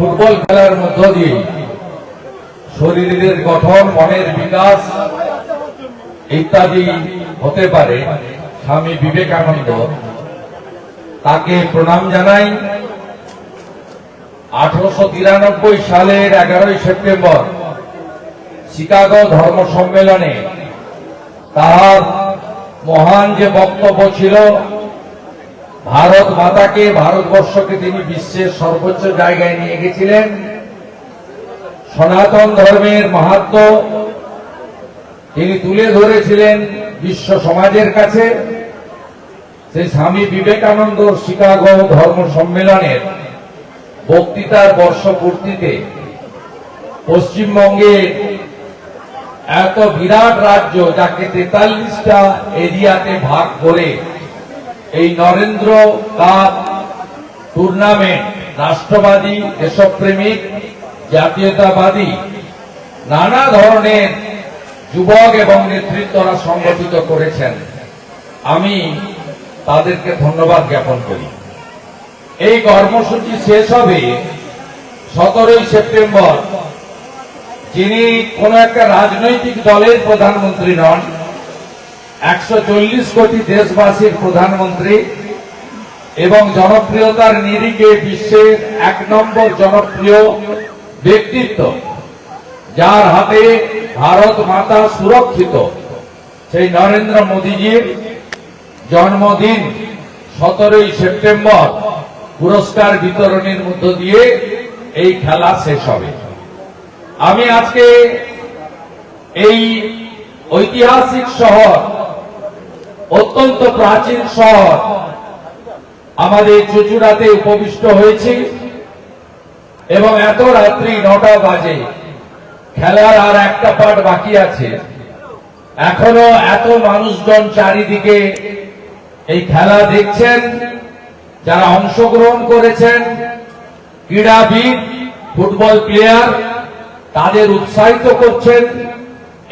Football খেলার মধ্য দিয়ে শরীরের গঠন, মনের বিকাশ ইত্যাদি হতে পারে, স্বামী বিবেকানন্দ তাকে প্রণাম জানাই। আঠারোশো তিরানব্বই সালের এগারোই সেপ্টেম্বর শিকাগো ধর্ম সম্মেলনে তাহার মহান যে বক্তব্য ছিল ভারত মাতাকে ভারতবর্ষকে তিনি বিশ্বের সর্বোচ্চ জায়গায় নিয়ে গেছিলেন। সনাতন ধর্মের মাহাত্ম তিনি তুলে ধরেছিলেন বিশ্ব সমাজের কাছে। সেই স্বামী বিবেকানন্দ শিকাগো ধর্ম সম্মেলনের বক্তৃতার বর্ষপূর্তিতে পশ্চিমবঙ্গে এত বিরাট রাজ্য যাকে তেতাল্লিশটা এরিয়াতে ভাগ করে এই নরেন্দ্র কাপ টুর্নামেন্ট রাষ্ট্রবাদী দেশপ্রেমিক, জাতীয়তাবাদী, নানা ধরনের যুবক এবং নেতৃত্বরা সংগঠিত করেছেন। আমি তাদেরকে ধন্যবাদ জ্ঞাপন করি। এই কর্মসূচি শেষ হবে সতেরোই সেপ্টেম্বর। যিনি কোন একটা রাজনৈতিক দলের প্রধানমন্ত্রী নন একশো চল্লিশ কোটি দেশবাসীর প্রধানমন্ত্রী এবং জনপ্রিয়তার নিরিখে বিশ্বের এক নম্বর জনপ্রিয় ব্যক্তিত্ব, যার হাতে ভারত মাতা সুরক্ষিত, সেই নরেন্দ্র মোদীজির জন্মদিন সতেরোই সেপ্টেম্বর পুরস্কার বিতরণের মধ্য দিয়ে এই খেলা শেষ হবে। আমি আজকে এই ঐতিহাসিক শহর অত্যন্ত প্রাচীন শহর। আমাদের চুচুড়াতে উপবিষ্ট হয়েছি এবং এত রাত্রি নটা বাজে। খেলার আর একটা পার্ট বাকি আছে। এখনও এত মানুষজন চারিদিকে এই খেলা দেখছেন, যারা অংশগ্রহণ করেছেন, ক্রীড়াবিদ, ফুটবল প্লেয়ার, তাদের উৎসাহিত করছেন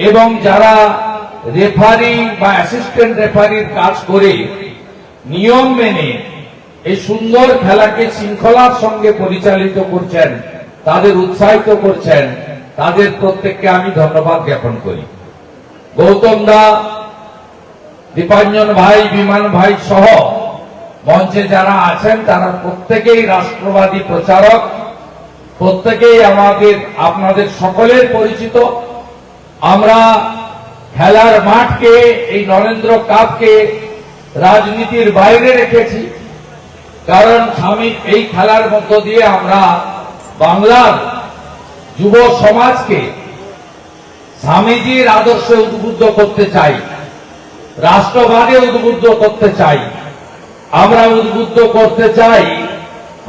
এবং যারা রেফারি বা অ্যাসিস্ট্যান্ট রেফারির কাজ করে নিয়ম মেনে এই সুন্দর খেলাকে শৃঙ্খলার সঙ্গে পরিচালিত করছেন, তাদের উৎসাহিত করছেন, তাদের প্রত্যেককে আমি ধন্যবাদ জ্ঞাপন করি। গৌতম দা, দীপাঞ্জন ভাই, বিমান ভাই সহ মঞ্চে যারা আছেন, তারা প্রত্যেকেই রাষ্ট্রবাদী প্রচারক, প্রত্যেকেই আমাদের, আপনাদের সকলের পরিচিত। আমরা খেলার মাঠকে, এই নরেন্দ্র কাপকে রাজনীতির বাইরে রেখেছি। কারণ স্বামী এই খেলার মধ্য দিয়ে আমরা বাংলার যুব সমাজকে স্বামীজির আদর্শে উদ্বুদ্ধ করতে চাই, রাষ্ট্রবাদে উদ্বুদ্ধ করতে চাই, আমরা উদ্বুদ্ধ করতে চাই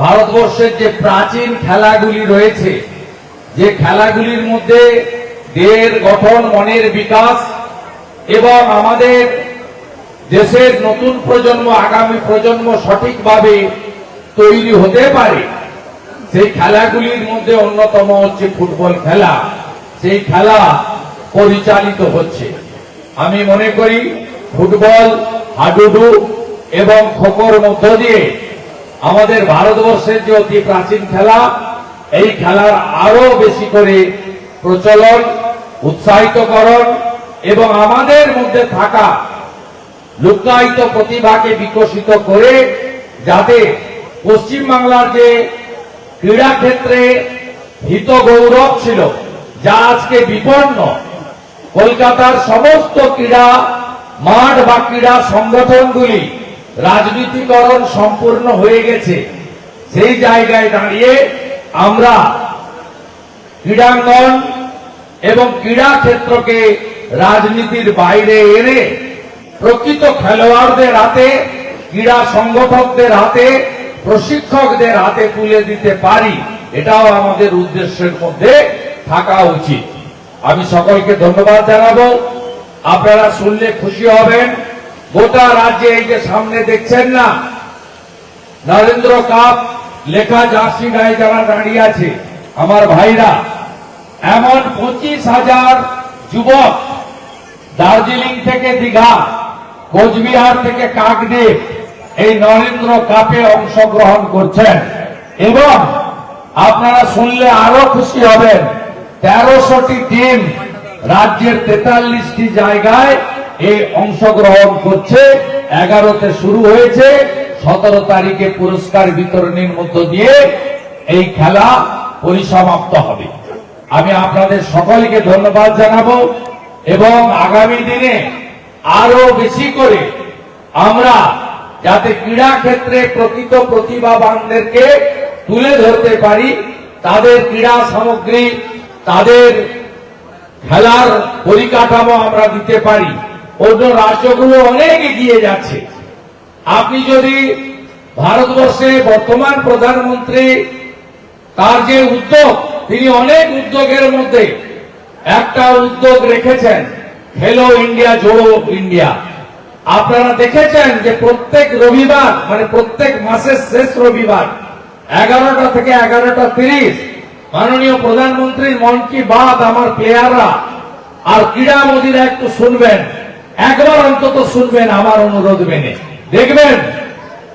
ভারতবর্ষের যে প্রাচীন খেলাগুলি রয়েছে, যে খেলাগুলির মধ্যে দেহের গঠন, মনের বিকাশ এবং আমাদের দেশের নতুন প্রজন্ম, আগামী প্রজন্ম সঠিকভাবে তৈরি হতে পারে। সেই খেলাগুলির মধ্যে অন্যতম হচ্ছে ফুটবল খেলা। সেই খেলা পরিচালিত হচ্ছে। আমি মনে করি ফুটবল, হাডুডু এবং খোখোর মধ্য দিয়ে আমাদের ভারতবর্ষের যে অতি প্রাচীন খেলা, এই খেলার আরও বেশি করে প্রচলন, উৎসাহিতকরণ এবং আমাদের মধ্যে থাকা লুকায়িত প্রতিভাকে বিকশিত করে যাতে পশ্চিমবাংলার যে ক্রীড়া ক্ষেত্রে হিত গৌরব ছিল, যা আজকে বিপন্ন, কলকাতার সমস্ত ক্রীড়া মাঠ বা ক্রীড়া সংগঠনগুলি রাজনীতিকরণ সম্পূর্ণ হয়ে গেছে। সেই জায়গায় দাঁড়িয়ে আমরা ক্রীড়াঙ্গন এবং ক্রীড়া ক্ষেত্রকে রাজনীতির বাইরে এনে প্রকৃত খেলোয়াড়দের হাতে, ক্রীড়া সংগঠকদের হাতে, প্রশিক্ষকদের হাতে তুলে দিতে পারি, এটাও আমাদের উদ্দেশ্যের মধ্যে থাকা উচিত। আমি সকলকে ধন্যবাদ জানাব। আপনারা শুনলে খুশি হবেন। গোটা রাজ্যে এই যে সামনে দেখছেন না, নরেন্দ্র কাপ, লেখা জার্সি গায়ে যারা দাঁড়িয়ে আছে, আমার ভাইরা, এমন পঁচিশ হাজার যুবক দার্জিলিং থেকে দীঘা, কোচবিহার থেকে কাকদ্বীপ এই নরেন্দ্র কাপে অংশগ্রহণ করছেন। এবং আপনারা শুনলে আরও খুশি হবেন, তেরোশোটি টিম রাজ্যের তেতাল্লিশটি জায়গায় এই অংশগ্রহণ করছে। এগারোতে শুরু হয়েছে, সতেরো তারিখে পুরস্কার বিতরণের মধ্য দিয়ে এই খেলা পরিসমাপ্ত হবে। আমি আপনাদের সকলকে ধন্যবাদ জানাব। এবং আগামী দিনে আরও বেশি করে আমরা যাতে ক্রীড়া ক্ষেত্রে প্রকৃত প্রতিভাবানদেরকে তুলে ধরতে পারি, তাদের ক্রীড়া সামগ্রী, তাদের খেলার পরিকাঠামো আমরা দিতে পারি। অন্য রাজ্যগুলো অনেক এগিয়ে যাচ্ছে। আপনি যদি ভারতবর্ষে বর্তমান প্রধানমন্ত্রী তার যে উদ্যোগ, তিনি অনেক উদ্যোগের মধ্যে একটা উদ্যোগ রেখেছেন খেলো ইন্ডিয়া জোড়ো ইন্ডিয়া আপনারা দেখেছেন যে প্রত্যেক রবিবার মানে প্রত্যেক মাসের শেষ রবিবার, এগারোটা থেকে এগারোটা তিরিশ, মাননীয় প্রধানমন্ত্রীর মন কি বাত আমার প্লেয়াররা। আর ক্রীড়া মোদীরা একটু শুনবেন, একবার অন্তত শুনবেন আমার অনুরোধ মেনে। দেখবেন,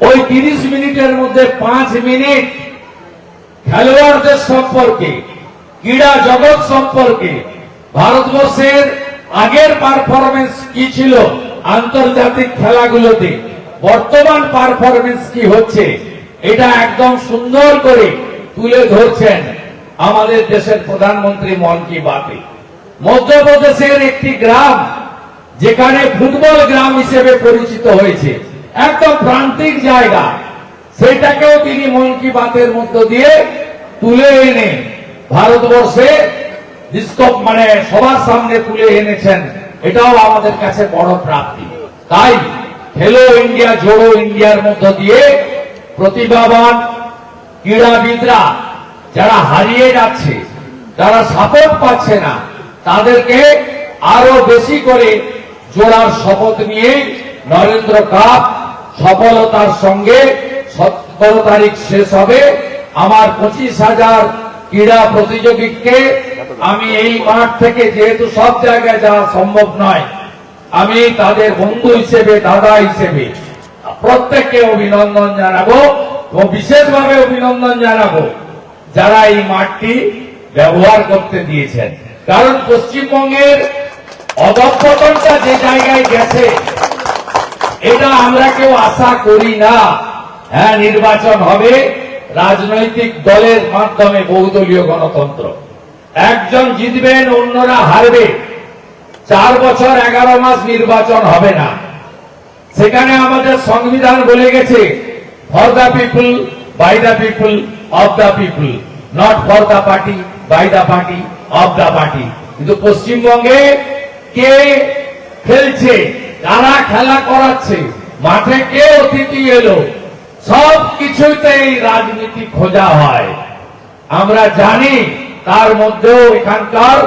ওই তিরিশ মিনিটের মধ্যে পাঁচ মিনিট খেলোয়াড়দের সম্পর্কে, ক্রীড়া জগৎ সম্পর্কে ভারতবর্ষের আগের পারফরমেন্স কি ছিল? আন্তর্জাতিক খেলাগুলোতে। বর্তমান পারফরমেন্স কি হচ্ছে? এটা একদম সুন্দর করে তুলে ধরছেন আমাদের দেশের প্রধানমন্ত্রী মন কি বাতে মধ্যপ্রদেশের একটি গ্রাম, যেখানে ফুটবল গ্রাম হিসেবে পরিচিত হয়েছে। একদম প্রান্তিক জায়গা। সেটাকেও তিনি মন কি বাতের মধ্য দিয়ে তুলে এনে ভারতবর্ষে ডিস্কপ মানে সবার সামনে তুলে এনেছেন, এটাও আমাদের কাছে বড় প্রাপ্তি। তাই খেলো ইন্ডিয়া, জোড়ো ইন্ডিয়ার মধ্য দিয়ে প্রতিভাবান ক্রীড়াবিদরা যারা হারিয়ে যাচ্ছে, যারা সাপোর্ট পাচ্ছে না, তাদেরকে আরও বেশি করে জোড়ার শপথ নিয়ে নরেন্দ্র কাপ সফলতার সঙ্গে সতেরো তারিখ শেষ হবে। আমার পঁচিশ হাজার ক্রীড়া প্রতিযোগীকে আমি এই মাঠ থেকে যেহেতু সব জায়গায় যাওয়া সম্ভব নয়, আমি তাদের বন্ধু হিসেবে, দাদা হিসেবে প্রত্যেককে অভিনন্দন জানাব এবং বিশেষভাবে অভিনন্দন জানাব যারা এই মাঠটি ব্যবহার করতে দিয়েছেন। কারণ পশ্চিমবঙ্গের অধঃপতনটা যে জায়গায় গেছে, এটা আমরা কেউ আশা করি না। হ্যাঁ নির্বাচন হবে রাজনৈতিক দলের মাধ্যমে বহুদলীয় গণতন্ত্র। একজন জিতবেন অন্যরা হারবে। চার বছর এগারো মাস নির্বাচন হবে না। সেখানে আমাদের সংবিধান বলে গেছে for the people by the people of the people not for the party by the party of the party কিন্তু পশ্চিমবঙ্গে কে খেলছে, কারা খেলা করাচ্ছে, মাঠে কে অতিথি এলো সব কিছুতেই রাজনীতি খোঁজা হয়। আমরা জানি তার মধ্যেও এখানকার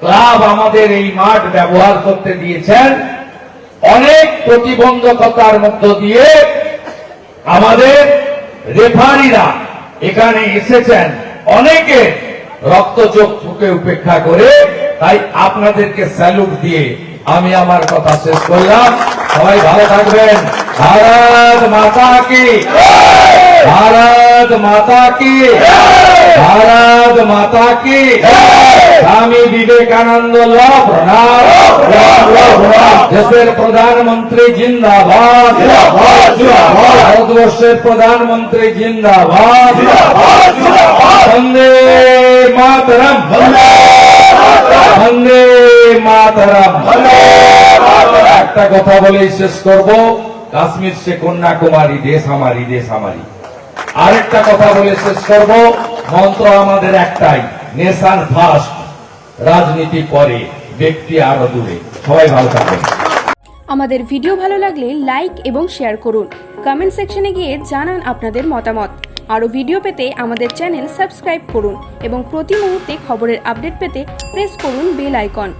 ক্লাব আমাদের এই মাঠ ব্যবহার করতে দিয়েছেন। অনেক প্রতিবন্ধকতার মধ্য দিয়ে আমাদের রেফারিরা এখানে এসেছেন। অনেকে রক্ত চোখ ফুকে উপেক্ষা করে, তাই আপনাদেরকে স্যালুট দিয়ে আমি আমার কথা শেষ করলাম। সবাই ভালো থাকবেন। ভারত মাতা কি? ভারত মাতা কি? মাতা কি স্বামী বিবেকানন্দ ল প্রণাম দেশের প্রধানমন্ত্রী জিন্দাবাদ ভারতবর্ষের প্রধানমন্ত্রী জিন্দাবাদ বন্দে মাতরম বন্দে মাতরম একটা কথা বলেই শেষ করব। কাশ্মীর সে কন্যাকুমারী দেশ আমারই দেশ আমারই। আরেকটা কথা বলে শেষ করব। মন্ত্র আমাদের একটাই নেশান ফার্স্ট রাজনীতি পরে ব্যক্তি আরও দূরে। সবাই ভালো থাকবেন। আমাদের ভিডিও ভালো লাগলে লাইক এবং শেয়ার করুন। কমেন্ট সেকশনে গিয়ে জানান আপনাদের মতামত। আরও ভিডিও পেতে আমাদের চ্যানেল সাবস্ক্রাইব করুন এবং প্রতি মুহূর্তে খবরের আপডেট পেতে প্রেস করুন বেল আইকন।